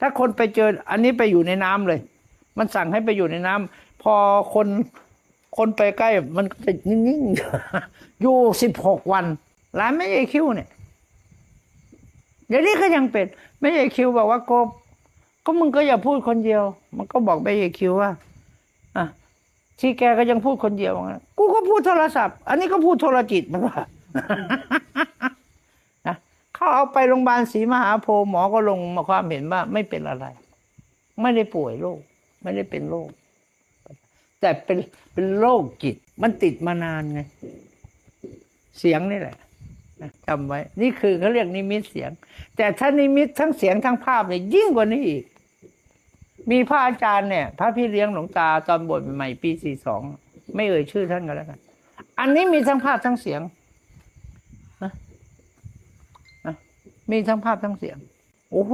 ถ้าคนไปเจออันนี้ไปอยู่ในน้ำเลย มันสั่งให้ไปอยู่ในน้ำพอคนคนไปใกล้มันก็จะนิ่งๆอยู่สิบหกวันร้านไม่ใช่คิวเนี่ยเดี๋ยวนี้ก็ยังเป็นไม่ใช่คิวบอกว่าโกบก็มึงก็อย่าพูดคนเดียว มันก็บอกไม่ใช่คิวว่าอะที่แกก็ยังพูดคนเดียวกูก็พูดโทรศัพท์ อันนี้ก็พูดโทรจิตมันว่า เขาเอาไปโรงพยาบาลศรีมหาโพธิ์หมอก็ลงมาความเห็นว่าไม่เป็นอะไร ไม่ได้ป่วยโรคไม่ได้เป็นโรคแต่เป็นเป็นโรคจิต มันติดมานานไง เสียงนี่แหละนะจำไว้ นี่คือเขาเรียกนิมิตเสียง แต่ถ้านิมิตทั้งเสียงทั้งภาพเนี่ยยิ่งกว่านี้อีก มีพระอาจารย์เนี่ย พระพี่เลี้ยงหลวงตาตอนบวชใหม่ปีสี่สองไม่เอ่ยชื่อท่านก็แล้วกัน อันนี้มีทั้งภาพทั้งเสียงนะนะ มีทั้งภาพทั้งเสียง โอ้โห